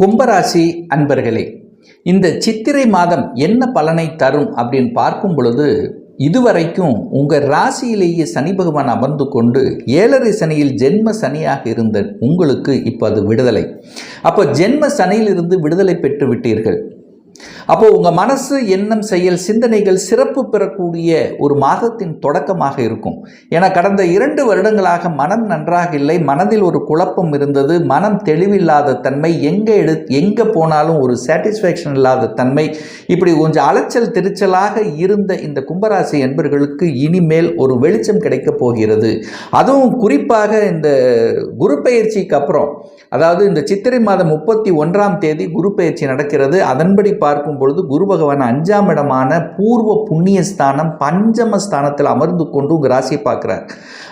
கும்பராசி அன்பர்களே இந்த சித்திரை மாதம் என்ன பலனை தரும் அப்படின்னு பார்க்கும் பொழுது இதுவரைக்கும் உங்கள் ராசியிலேயே சனி பகவான் அமர்ந்து கொண்டு ஏழரை சனியில் ஜென்ம சனியாக இருந்த உங்களுக்கு இப்போ அது விடுதலை. அப்போ ஜென்ம சனியிலிருந்து விடுதலை பெற்று விட்டீர்கள். அப்போ உங்க மனசு எண்ணம் செயல் சிந்தனைகள் சிறப்பு பெறக்கூடிய ஒரு மாதத்தின் தொடக்கமாக இருக்கும். ஏன்னா கடந்த இரண்டு வருடங்களாக மனம் நன்றாக இல்லை. மனதில் ஒரு குழப்பம் இருந்தது. மனம் தெளிவில்லாத தன்மை எங்கே எடு எங்கே போனாலும் ஒரு சாட்டிஸ்ஃபேக்ஷன் இல்லாத தன்மை இப்படி கொஞ்சம் அலைச்சல் திருச்சலாக இருந்த இந்த கும்பராசி என்பர்களுக்கு இனிமேல் ஒரு வெளிச்சம் கிடைக்கப் போகிறது. அதுவும் குறிப்பாக இந்த குரு பயிற்சிக்கு அப்புறம். அதாவது இந்த சித்திரை மாதம் முப்பத்தி ஒன்றாம் தேதி குரு பயிற்சி நடக்கிறது. அதன்படி பார்க்கும் பொழுது குரு பகவான் அஞ்சாம் இடமான பூர்வ புண்ணிய ஸ்தானம் பஞ்சம ஸ்தானத்தில் அமர்ந்து கொண்டு உங்கள் ராசியை பார்க்குறார்.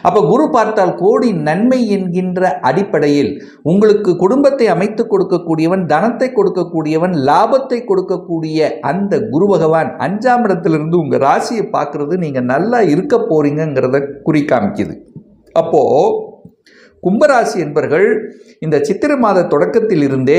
அப்போ குரு பார்த்தால் கோடி நன்மை என்கின்ற அடிப்படையில் உங்களுக்கு குடும்பத்தை அமைத்து கொடுக்கக்கூடியவன் தனத்தை கொடுக்கக்கூடியவன் லாபத்தை கொடுக்கக்கூடிய அந்த குரு பகவான் அஞ்சாம் இடத்திலிருந்து உங்கள் ராசியை பார்க்குறது நீங்கள் நல்லா இருக்க போறீங்கங்கிறத குறி காமிக்குது. அப்போது கும்பராசி என்பர்கள் இந்த சித்திரை மாத தொடக்கத்தில் இருந்தே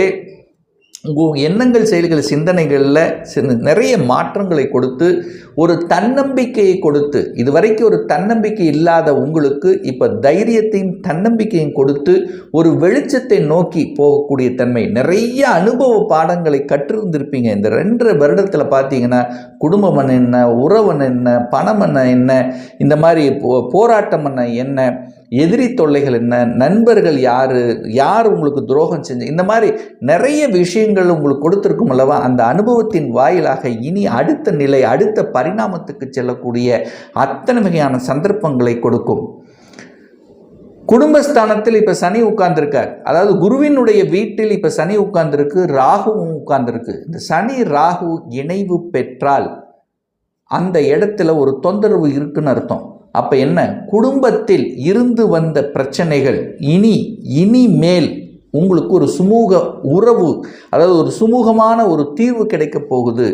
உங்கள் எண்ணங்கள் செயல்கள் சிந்தனைகளில் நிறைய மாற்றங்களை கொடுத்து ஒரு தன்னம்பிக்கையை கொடுத்து இதுவரைக்கும் ஒரு தன்னம்பிக்கை இல்லாத உங்களுக்கு இப்போ தைரியத்தையும் தன்னம்பிக்கையும் கொடுத்து ஒரு வெளிச்சத்தை நோக்கி போகக்கூடிய தன்மை. நிறைய அனுபவ பாடங்களை கற்றிருந்திருப்பீங்க. இந்த ரெண்டரை வருடத்தில் பார்த்தீங்கன்னா குடும்பம் என்ன உறவன் என்ன பணம் என்ன என்ன இந்த மாதிரி போ போராட்டம் என்ன என்ன எதிரி தொல்லைகள் என்ன? நண்பர்கள் யார்? யார் உங்களுக்கு துரோகம் செஞ்சு? இந்த மாதிரி நிறைய விஷயங்கள் உங்களுக்கு கொடுத்துருக்கும் அல்லவா? அந்த அனுபவத்தின் வாயிலாக இனி அடுத்த நிலை அடுத்த பரிணாமத்துக்கு செல்லக்கூடிய அத்தனை வகையான சந்தர்ப்பங்களை கொடுக்கும். குடும்பஸ்தானத்தில் இப்போ சனி உட்கார்ந்துருக்கார். அதாவது குருவினுடைய வீட்டில் இப்போ சனி உட்கார்ந்துருக்கு ராகுவும் உட்கார்ந்துருக்கு. இந்த சனி ராகு இணைவு பெற்றால் அந்த இடத்துல ஒரு தொந்தரவு இருக்குன்னு அர்த்தம். அப்போ என்ன? குடும்பத்தில் இருந்து வந்த பிரச்சனைகள் இனி இனிமேல் உங்களுக்கு ஒரு சுமூக உறவு அதாவது ஒரு சுமூகமான ஒரு தீர்வு கிடைக்க போகுது.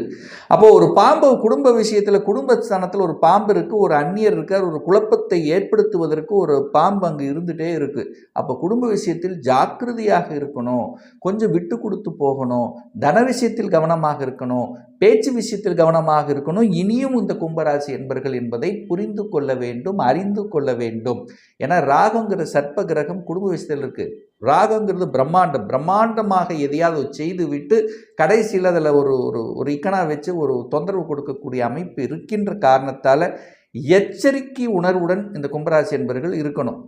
அப்போது ஒரு பாம்பு குடும்ப விஷயத்தில் குடும்பஸ்தானத்தில் ஒரு பாம்பு இருக்குது ஒரு அந்நியர் இருக்கார் ஒரு குழப்பத்தை ஏற்படுத்துவதற்கு ஒரு பாம்பு அங்கே இருந்துகிட்டே இருக்குது அப்போ குடும்ப விஷயத்தில் ஜாக்கிரதையாக இருக்கணும் கொஞ்சம் விட்டு கொடுத்து போகணும் தன விஷயத்தில் கவனமாக இருக்கணும் பேச்சு விஷயத்தில் கவனமாக இருக்கணும். இனியும் இந்த கும்பராசி என்பர்கள் என்பதை புரிந்து கொள்ள வேண்டும் அறிந்து கொள்ள வேண்டும். ஏன்னா ராகங்கிற சர்ப்ப கிரகம் குடும்ப விஷயத்தில் இருக்குது ராகங்கிறது பிரம்மாண்டம். பிரம்மாண்டமாக எதையாவது செய்து விட்டு கடைசியில் அதில் ஒரு ஒரு ஒரு இக்கனா வச்சு ஒரு தொந்தரவு கொடுக்கக்கூடிய அமைப்பு இருக்கின்ற காரணத்தால் எச்சரிக்கை உணர்வுடன் இந்த கும்பராசி என்பவர்கள் இருக்கணும்.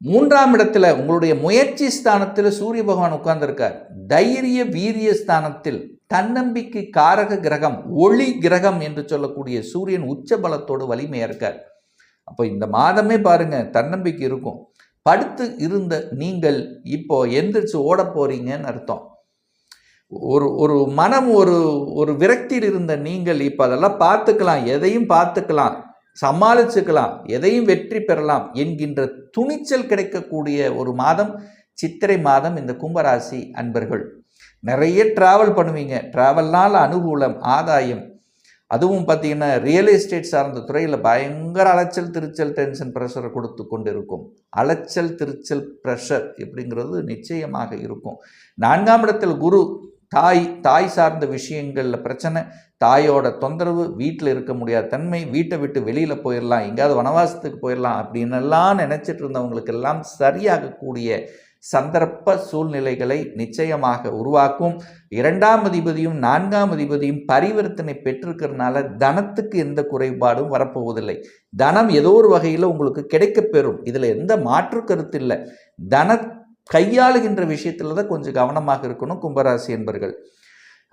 மூன்றாம் இடத்துல உங்களுடைய முயற்சி ஸ்தானத்தில் சூரிய பகவான் உட்கார்ந்திருக்கார். தைரிய வீரிய ஸ்தானத்தில் தன்னம்பிக்கை காரக கிரகம் ஒளி கிரகம் என்று சொல்லக்கூடிய சூரியன் உச்ச பலத்தோடு வலிமையாக இருக்கார். அப்போ இந்த மாதமே பாருங்க தன்னம்பிக்கை இருக்கும். படுத்து இருந்த நீங்கள் இப்போ எந்திரிச்சு ஓட போறீங்கன்னு அர்த்தம். ஒரு ஒரு மனம் ஒரு ஒரு விரக்தியில் இருந்த நீங்கள் இப்போ அதெல்லாம் பார்த்துக்கலாம் எதையும் பார்த்துக்கலாம் சமாளிச்சுக்கலாம் எதையும் வெற்றி பெறலாம் என்கின்ற துணிச்சல் கிடைக்கக்கூடிய ஒரு மாதம் சித்திரை மாதம் இந்த கும்பராசி அன்பர்கள். நிறைய ட்ராவல் பண்ணுவீங்க. ட்ராவல்னால் அனுகூலம் ஆதாயம் அதுவும் பார்த்தீங்கன்னா ரியல் எஸ்டேட் சார்ந்த துறையில் பயங்கர அலைச்சல் திருச்சல் டென்ஷன் ப்ரெஷரை கொடுத்து கொண்டு இருக்கும் அலைச்சல் திருச்சல் ப்ரெஷர் இப்படிங்கிறது நிச்சயமாக இருக்கும். நான்காம் இடத்தில் குரு தாய் தாய் சார்ந்த விஷயங்களில் பிரச்சனை தாயோட தொந்தரவு வீட்டில் இருக்க முடியாத தன்மை வீட்டை விட்டு வெளியில் போயிடலாம் எங்கேயாவது வனவாசத்துக்கு போயிடலாம் அப்படின்னு எல்லாம் நினச்சிட்டு இருந்தவங்களுக்கெல்லாம் சரியாகக்கூடிய சந்தர்ப்ப சூழ்நிலைகளை நிச்சயமாக உருவாக்கும். இரண்டாம் அதிபதியும் நான்காம் அதிபதியும் பரிவர்த்தனை பெற்றிருக்கிறதுனால தனத்துக்கு எந்த குறைபாடும் வரப்போவதில்லை. தனம் ஏதோ ஒரு வகையில் உங்களுக்கு கிடைக்கப் பெறும். இதில் எந்த மாற்று கருத்து இல்லை. தன கையாளுகின்ற விஷயத்தில் தான் கொஞ்சம் கவனமாக இருக்கணும் கும்பராசி என்பர்கள்.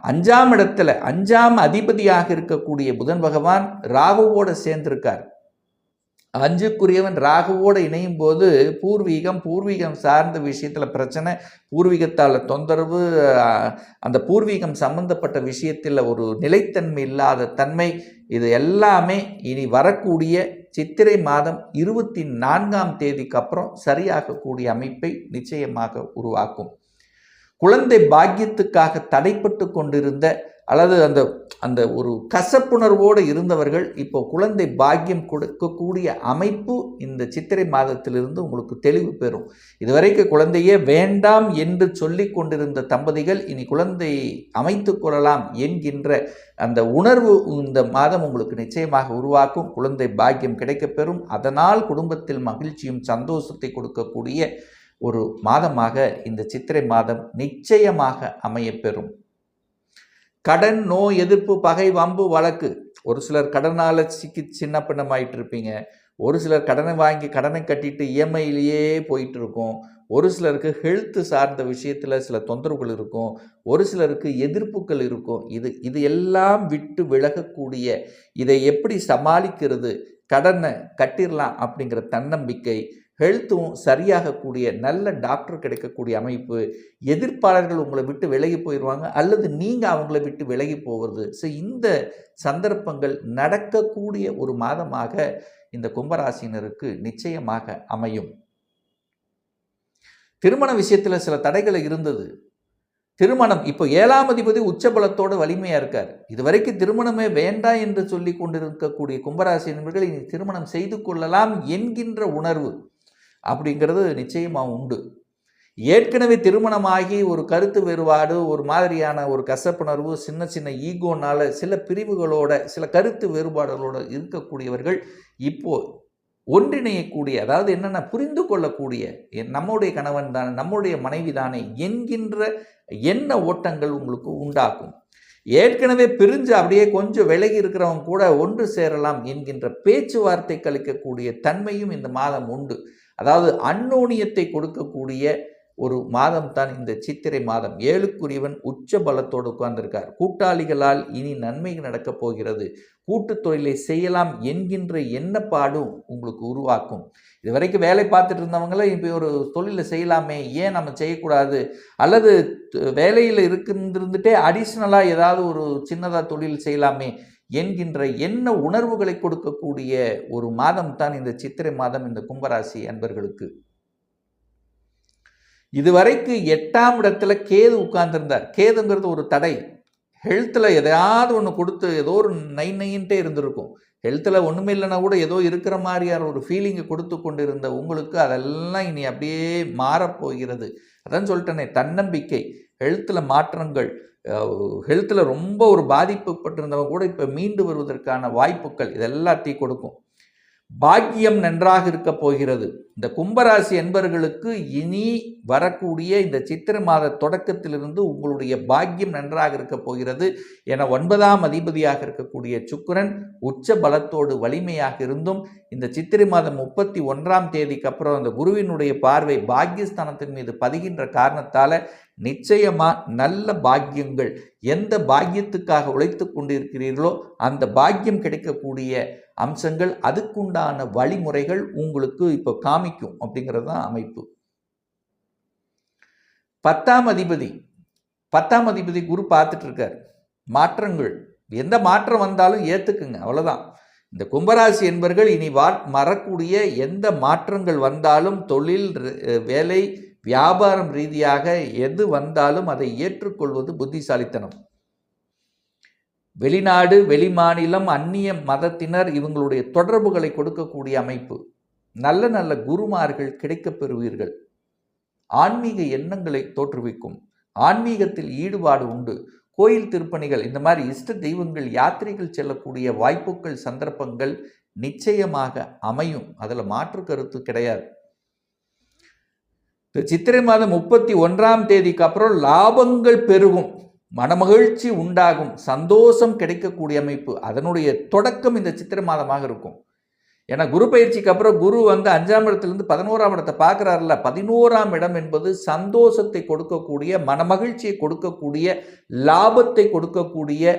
அஞ்சாம் இடத்துல அஞ்சாம் அதிபதியாக இருக்கக்கூடிய புதன் பகவான் ராகுவோட சேர்ந்திருக்கார். அஞ்சுக்குரியவன் ராகுவோடு இணையும் போது பூர்வீகம் பூர்வீகம் சார்ந்த விஷயத்தில் பிரச்சனை பூர்வீகத்தால் தொந்தரவு அந்த பூர்வீகம் சம்பந்தப்பட்ட விஷயத்தில் ஒரு நிலைத்தன்மை இல்லாத தன்மை இது எல்லாமே இனி வரக்கூடிய சித்திரை மாதம் இருபத்தி நான்காம் தேதிக்கு அப்புறம் சரியாகக்கூடிய அமைப்பை நிச்சயமாக உருவாக்கும். குழந்தை பாக்கியத்துக்காக தடைப்பட்டு கொண்டிருந்த அல்லது அந்த அந்த ஒரு கசப்புணர்வோடு இருந்தவர்கள் இப்போ குழந்தை பாக்கியம் கொடுக்கக்கூடிய அமைப்பு இந்த சித்திரை மாதத்திலிருந்து உங்களுக்கு தெளிவு பெறும். இதுவரைக்கும் குழந்தையே வேண்டாம் என்று சொல்லி கொண்டிருந்த தம்பதிகள் இனி குழந்தை அமைத்து கொள்ளலாம் என்கின்ற அந்த உணர்வு இந்த மாதம் உங்களுக்கு நிச்சயமாக உருவாக்கும். குழந்தை பாக்கியம் கிடைக்கப்பெறும் அதனால் குடும்பத்தில் மகிழ்ச்சியும் சந்தோஷத்தை கொடுக்கக்கூடிய ஒரு மாதமாக இந்த சித்திரை மாதம் நிச்சயமாக அமையப்பெறும் கடன் நோய் எதிர்ப்பு பகை வம்பு வழக்கு. ஒரு சிலர் கடனால் சிக்கி சின்ன பின்னமாயிட்டு இருப்பீங்க ஒரு சிலர் கடனை வாங்கி கடனை கட்டிட்டு இஎம்ஐலேயே போயிட்டுருக்கும். ஒரு சிலருக்கு ஹெல்த்து சார்ந்த விஷயத்தில் சில தொந்தரவுகள் இருக்கும். ஒரு சிலருக்கு எதிர்ப்புகள் இருக்கும். இது இது எல்லாம் விட்டு விலகக்கூடிய இதை எப்படி சமாளிக்கிறது கடனை கட்டிடலாம் அப்படிங்கிற தன்னம்பிக்கை ஹெல்த்தும் சரியாகக்கூடிய நல்ல டாக்டர் கிடைக்கக்கூடிய அமைப்பு எதிர்ப்பாளர்கள் உங்களை விட்டு விலகி போயிடுவாங்க அல்லது நீங்கள் அவங்கள விட்டு விலகி போகிறது ஸோ இந்த சந்தர்ப்பங்கள் நடக்கக்கூடிய ஒரு மாதமாக இந்த கும்பராசினருக்கு நிச்சயமாக அமையும். திருமண விஷயத்தில் சில தடைகள் இருந்தது. திருமணம் இப்போ ஏழாம் அதிபதி உச்சபலத்தோட வலிமையாக இருக்கார். இதுவரைக்கும் திருமணமே வேண்டாம் என்று சொல்லி கொண்டிருக்கக்கூடிய கும்பராசி நண்பர்கள் இனி திருமணம் செய்து கொள்ளலாம் என்கின்ற உணர்வு. அப்படிங்கிறது நிச்சயமாக உண்டு. ஏற்கனவே திருமணமாகி ஒரு கருத்து வேறுபாடு ஒரு மாதிரியான ஒரு கசப்புணர்வு சின்ன சின்ன ஈகோனால் சில பிரிவுகளோட சில கருத்து வேறுபாடுகளோடு இருக்கக்கூடியவர்கள் இப்போது ஒன்றிணையக்கூடிய அதாவது என்னென்ன புரிந்து கொள்ளக்கூடிய நம்முடைய கணவன் தானே நம்முடைய மனைவி தானே என்கின்ற எண்ண ஓட்டங்கள் உங்களுக்கு உண்டாக்கும். ஏற்கனவே பிரிஞ்சு அப்படியே கொஞ்சம் விலகி இருக்கிறவங்க கூட ஒன்று சேரலாம் என்கின்ற பேச்சுவார்த்தை கழிக்கக்கூடிய தன்மையும் இந்த மாதம் உண்டு. அதாவது அன்னோனியத்தை கொடுக்கக்கூடிய ஒரு மாதம் தான் இந்த சித்திரை மாதம். ஏழுக்குரியவன் உச்ச பலத்தோடு உட்கார்ந்திருக்கார். கூட்டாளிகளால் இனி நன்மை நடக்கப் போகிறது. கூட்டு தொழிலை செய்யலாம் என்கின்ற எண்ணப்பாடும் உங்களுக்கு உருவாக்கும். இது வரைக்கும் வேலை பார்த்துட்டு இருந்தவங்கள இப்போ ஒரு தொழிலை செய்யலாமே ஏன் நம்ம செய்யக்கூடாது? அல்லது வேலையில் இருக்கிருந்துட்டே அடிஷ்னலாக ஏதாவது ஒரு சின்னதாக தொழில் செய்யலாமே என்கின்ற என்ன உணர்வுகளை கொடுக்கக்கூடிய ஒரு மாதம் தான் இந்த சித்திரை மாதம் இந்த கும்பராசி அன்பர்களுக்கு. இதுவரைக்கு எட்டாம் இடத்துல கேது உட்கார்ந்துருந்தார். கேதுங்கிறது ஒரு தடை. ஹெல்த்தில் எதையாவது ஒன்று கொடுத்து ஏதோ ஒரு நை நைன்ட்டே இருந்திருக்கும். ஹெல்த்தில் ஒன்றுமே இல்லைனா கூட ஏதோ இருக்கிற மாதிரியான ஒரு ஃபீலிங்கை கொடுத்து கொண்டு இருந்த உங்களுக்கு அதெல்லாம் இனி அப்படியே மாறப்போகிறது அதான் சொல்லிட்டேனே தன்னம்பிக்கை. ஹெல்த்தில் மாற்றங்கள். ஹெல்த்தில் ரொம்ப ஒரு பாதிப்புப்பட்டிருந்தவங்க கூட இப்போ மீண்டு வருவதற்கான வாய்ப்புகள் இதெல்லாத்தையும் கொடுக்கும். பாக்கியம் நன்றாக இருக்க போகிறது. இந்த கும்பராசி என்பர்களுக்கு இனி வரக்கூடிய இந்த சித்திரை மாத தொடக்கத்திலிருந்து உங்களுடைய பாக்கியம் நன்றாக இருக்க போகிறது என ஒன்பதாம் அதிபதியாக இருக்கக்கூடிய சுக்கரன் உச்ச பலத்தோடு வலிமையாக இருந்தும் இந்த சித்திரை மாதம் முப்பத்தி ஒன்றாம் தேதிக்கு அப்புறம் அந்த குருவினுடைய பார்வை பாக்கியஸ்தானத்தின் மீது பதிகின்ற காரணத்தால் நிச்சயமாக நல்ல பாக்கியங்கள். எந்த பாக்கியத்துக்காக உழைத்து கொண்டிருக்கிறீர்களோ அந்த பாக்கியம் கிடைக்கக்கூடிய அம்சங்கள் அதுக்குண்டான வழிமுறைகள் உங்களுக்கு இப்போ காமிக்கும் அப்படிங்கிறது தான் அமைப்பு. பத்தாம் அதிபதி. பத்தாம் அதிபதி குரு பார்த்துட்டு இருக்கார். மாற்றங்கள். எந்த மாற்றம் வந்தாலும் ஏற்றுக்குங்க அவ்வளோதான் இந்த கும்பராசி என்பர்கள் இனி வா மறக்கூடிய எந்த மாற்றங்கள் வந்தாலும் தொழில் வேலை வியாபாரம் ரீதியாக எது வந்தாலும் அதை ஏற்றுக்கொள்வது புத்திசாலித்தனம். வெளிநாடு வெளிமாநிலம் அந்நிய மதத்தினர் இவங்களுடைய தொடர்புகளை கொடுக்கக்கூடிய அமைப்பு. நல்ல நல்ல குருமார்கள் கிடைக்கப் பெறுவீர்கள். ஆன்மீக எண்ணங்களை தோற்றுவிக்கும். ஆன்மீகத்தில் ஈடுபாடு உண்டு. கோயில் திருப்பணிகள் இந்த மாதிரி இஷ்ட தெய்வங்கள் யாத்திரைகள் செல்லக்கூடிய வாய்ப்புகள் சந்தர்ப்பங்கள் நிச்சயமாக அமையும். அதில் மாற்று கருத்து கிடையாது. சித்திரை மாதம் முப்பத்தி ஒன்றாம் தேதிக்கு அப்புறம் லாபங்கள் பெருகும் மனமகிழ்ச்சி உண்டாகும் சந்தோஷம் கிடைக்கக்கூடிய அமைப்பு. அதனுடைய தொடக்கம் இந்த சித்திரை மாதமாக இருக்கும். ஏன்னா குரு பயிற்சிக்கு அப்புறம் குரு வந்து அஞ்சாம் இடத்துலேருந்து பதினோராம் இடத்தை பார்க்குறாருல பதினோராம் இடம் என்பது சந்தோஷத்தை கொடுக்கக்கூடிய மனமகிழ்ச்சியை கொடுக்கக்கூடிய லாபத்தை கொடுக்கக்கூடிய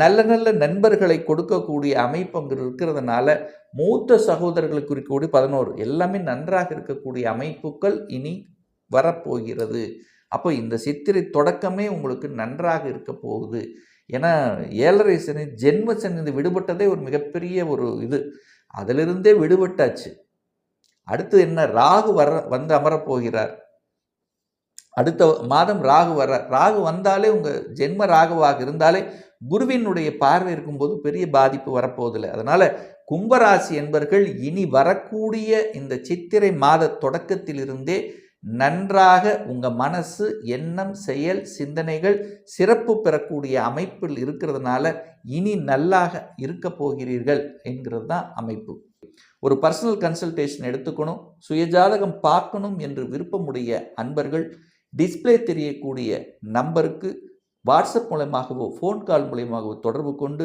நல்ல நல்ல நண்பர்களை கொடுக்கக்கூடிய அமைப்பு அங்கே இருக்கிறதுனால மூத்த சகோதரர்களுக்கு இருக்கக்கூடிய பதினோரு. எல்லாமே நன்றாக இருக்கக்கூடிய அமைப்புகள் இனி வரப்போகிறது. அப்போ இந்த சித்திரை தொடக்கமே உங்களுக்கு நன்றாக இருக்க போகுது. ஏன்னா ஏழரை சனி ஜென்ம சனி விடுபட்டதே ஒரு மிகப்பெரிய ஒரு இது. அதிலிருந்தே விடுபட்டாச்சு. அடுத்து என்ன? ராகு வர வந்து அமரப்போகிறார். அடுத்த மாதம் ராகு வர ராகு வந்தாலே உங்கள் ஜென்ம ராகுவாக இருந்தாலே குருவினுடைய பார்வை இருக்கும்போது பெரிய பாதிப்பு வரப்போவதில்லை. அதனால் கும்பராசி என்பர்கள் இனி வரக்கூடிய இந்த சித்திரை மாத தொடக்கத்திலிருந்தே நன்றாக உங்கள் மனசு எண்ணம் செயல் சிந்தனைகள் சிறப்பு பெறக்கூடிய அமைப்பில் இருக்கிறதுனால இனி நல்லாக இருக்க போகிறீர்கள் என்கிறது தான் அமைப்பு. ஒரு பர்சனல் கன்சல்டேஷன் எடுத்துக்கணும் சுயஜாதகம் பார்க்கணும் என்று விருப்பமுடைய அன்பர்கள் டிஸ்ப்ளே தெரியக்கூடிய நம்பருக்கு வாட்ஸ்அப் மூலயமாகவோ ஃபோன் கால் மூலியமாகவோ தொடர்பு கொண்டு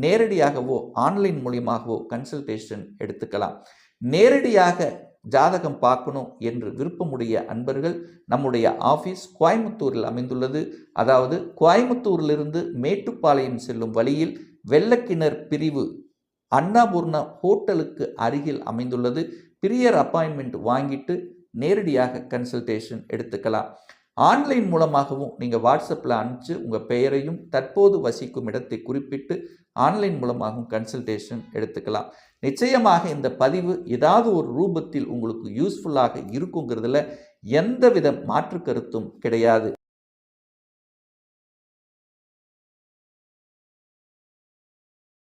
நேரடியாகவோ ஆன்லைன் மூலியமாகவோ கன்சல்டேஷன் எடுத்துக்கலாம். நேரடியாக ஜாதகம் பார்க்கணும் என்று விருப்பமுடைய அன்பர்கள் நம்முடைய ஆஃபீஸ் கோயம்புத்தூரில் அமைந்துள்ளது. அதாவது கோயம்புத்தூரிலிருந்து மேட்டுப்பாளையம் செல்லும் வழியில் வெள்ளக்கிணர் பிரிவு அன்னபூர்ணா ஹோட்டலுக்கு அருகில் அமைந்துள்ளது. பிரியர் அப்பாயின்மெண்ட் வாங்கிட்டு நேரடியாக கன்சல்டேஷன் எடுத்துக்கலாம். ஆன்லைன் மூலமாகவும் நீங்கள் வாட்ஸ்அப்பில் அனுப்பிச்சு உங்கள் பெயரையும் தற்போது வசிக்கும் இடத்தை குறிப்பிட்டு ஆன்லைன் மூலமாகவும் கன்சல்டேஷன் எடுத்துக்கலாம். நிச்சயமாக இந்த பதிவு ஏதாவது ஒரு ரூபத்தில் உங்களுக்கு யூஸ்ஃபுல்லாக இருக்குங்கிறதுல எந்தவித மாற்று கருத்தும் கிடையாது.